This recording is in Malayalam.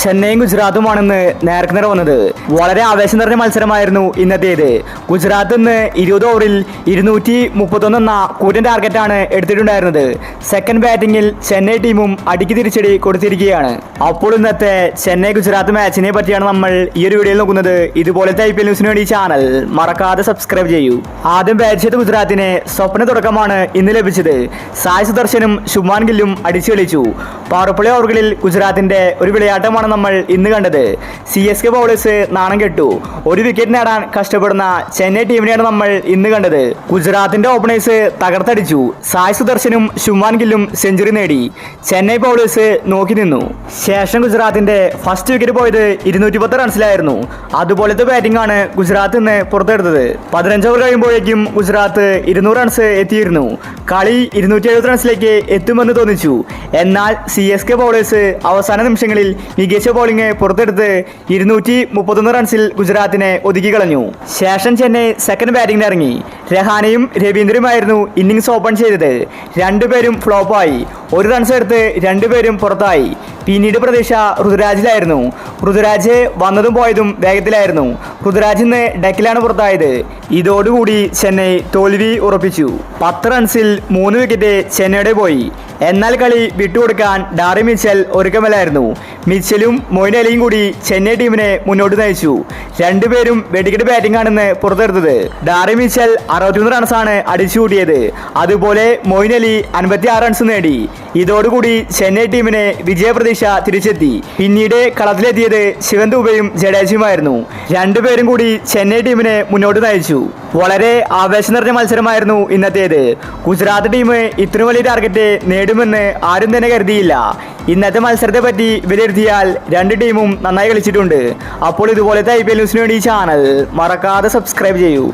ചെന്നൈയും ഗുജറാത്തുമാണെന്ന് നേർക്കുനേർ വന്നത്. വളരെ ആവേശം നിറഞ്ഞ മത്സരമായിരുന്നു ഇന്നത്തേത്. ഗുജറാത്ത് ഇന്ന് ഇരുപത് ഓവറിൽ ഇരുന്നൂറ്റി മുപ്പത്തൊന്ന് എന്ന കൂറ്റൻ ടാർഗറ്റാണ് എടുത്തിട്ടുണ്ടായിരുന്നത്. സെക്കൻഡ് ബാറ്റിംഗിൽ ചെന്നൈ ടീമും അടിക്ക് തിരിച്ചടി കൊടുത്തിരിക്കുകയാണ്. അപ്പോൾ ഇന്നത്തെ ചെന്നൈ ഗുജറാത്ത് മാച്ചിനെ പറ്റിയാണ് നമ്മൾ ഈ ഒരു വീഡിയോയിൽ നോക്കുന്നത്. ഇതുപോലത്തെ ഐ പി എൽ ന്യൂസിന് വേണ്ടി ചാനൽ മറക്കാതെ സബ്സ്ക്രൈബ് ചെയ്യൂ. ആദ്യം ബാറ്റ് ചെയ്ത ഗുജറാത്തിന് സ്വപ്ന തുടക്കമാണ് ഇന്ന് ലഭിച്ചത്. സായ് സുദർശനും ശുഭാൻ ഗില്ലും അടിച്ചു കളിച്ചു പാറുപ്പള്ളി ഓവറുകളിൽ ഗുജറാത്തിന്റെ ഒരു വിളയാട്ടമാണ് നമ്മൾ ഇന്ന് കണ്ടത്. സി എസ് കെ ബൗളേഴ്സ് നാണം കെട്ടു. ഒരു വിക്കറ്റ് നേടാൻ കഷ്ടപ്പെടുന്ന ചെന്നൈ ടീമിനെയാണ് നമ്മൾ ഇന്ന് കണ്ടത്. ഗുജറാത്തിന്റെ ഓപ്പണേഴ്സ് തകർത്തടിച്ചു. സായ് സുദർശനും ഷുമാൻ ഗില്ലും സെഞ്ചുറി നേടി. ചെന്നൈ ബൗളേഴ്സ് നോക്കി നിന്നു. ശേഷം ഗുജറാത്തിന്റെ ഫസ്റ്റ് വിക്കറ്റ് പോയത് ഇരുന്നൂറ്റി പത്ത് റൺസിലായിരുന്നു അതുപോലത്തെ ബാറ്റിംഗ് ആണ് ഗുജറാത്ത് ഇന്ന് പുറത്തെടുത്തത്. പതിനഞ്ച് ഓവർ കഴിയുമ്പോഴേക്കും ഗുജറാത്ത് ഇരുന്നൂറ് റൺസ് എത്തിയിരുന്നു. കളി ഇരുന്നൂറ്റി എഴുപത് റൺസിലേക്ക് എത്തുമെന്ന് തോന്നിച്ചു. എന്നാൽ സി എസ് കെ ബൗളേഴ്സ് അവസാന നിമിഷങ്ങളിൽ മികച്ച ബോളിംഗ് പുറത്തെടുത്ത് ഇരുന്നൂറ്റി മുപ്പത്തൊന്ന് റൺസിൽ ഗുജറാത്തിനെ ഒതുക്കി കളഞ്ഞു. ശേഷം ചെന്നൈ സെക്കൻഡ് ബാറ്റിംഗിന് ഇറങ്ങി. രഹാനയും രവീന്ദ്രയുമായിരുന്നു ഇന്നിംഗ്സ് ഓപ്പൺ ചെയ്തത്. രണ്ടുപേരും ഫ്ലോപ്പായി ഒരു റൺസ് എടുത്ത് രണ്ടുപേരും പുറത്തായി. പിന്നീട് പ്രതീക്ഷ ഋതുരാജിലായിരുന്നു. ഋതുരാജ് വന്നതും പോയതും വേഗത്തിലായിരുന്നു. ഋതുരാജ് ഇന്ന് ഡെക്കിലാണ് പുറത്തായത്. ഇതോടുകൂടി ചെന്നൈ തോൽവി ഉറപ്പിച്ചു. പത്ത് റൺസിൽ മൂന്ന് വിക്കറ്റ് ചെന്നൈയുടെ പോയി. എന്നാൽ കളി വിട്ടുകൊടുക്കാൻ ഡാറി മിച്ചൽ ഒരുക്കമല്ലായിരുന്നു മിച്ചലും മൊയിൻ അലിയും കൂടി ചെന്നൈ ടീമിനെ മുന്നോട്ട് നയിച്ചു. രണ്ടുപേരും വെടിക്കെട്ട് ബാറ്റിംഗ് ആണെന്ന് പുറത്തെടുത്തത്. ഡാറി മിച്ചൽ അറുപത്തിമൂന്ന് റൺസാണ് അടിച്ചുകൂട്ടിയത്. അതുപോലെ മൊയിൻ അലി അൻപത്തി റൺസ് നേടി. ഇതോടുകൂടി ചെന്നൈ ടീമിനെ വിജയപ്രതീക്ഷ തിരിച്ചെത്തി. പിന്നീട് കളത്തിലെത്തിയത് ശിവൻ ദുബയും ജഡേജയുമായിരുന്നു. രണ്ടുപേരും കൂടി ചെന്നൈ ടീമിനെ മുന്നോട്ട് നയിച്ചു. വളരെ ആവേശം നിറഞ്ഞ മത്സരമായിരുന്നു ഇന്നത്തേത്. ഗുജറാത്ത് ടീം ഇത്രയും വലിയ ടാർഗറ്റ് നേടുമെന്ന് ആരും തന്നെ കരുതിയില്ല. ഇന്നത്തെ മത്സരത്തെ പറ്റി വിലയിരുത്തിയാൽ രണ്ട് ടീമും നന്നായി കളിച്ചിട്ടുണ്ട്. അപ്പോൾ ഇതുപോലത്തെ ഐ പി എൽ ന്യൂസിന് വേണ്ടി ചാനൽ മറക്കാതെ സബ്സ്ക്രൈബ് ചെയ്യൂ.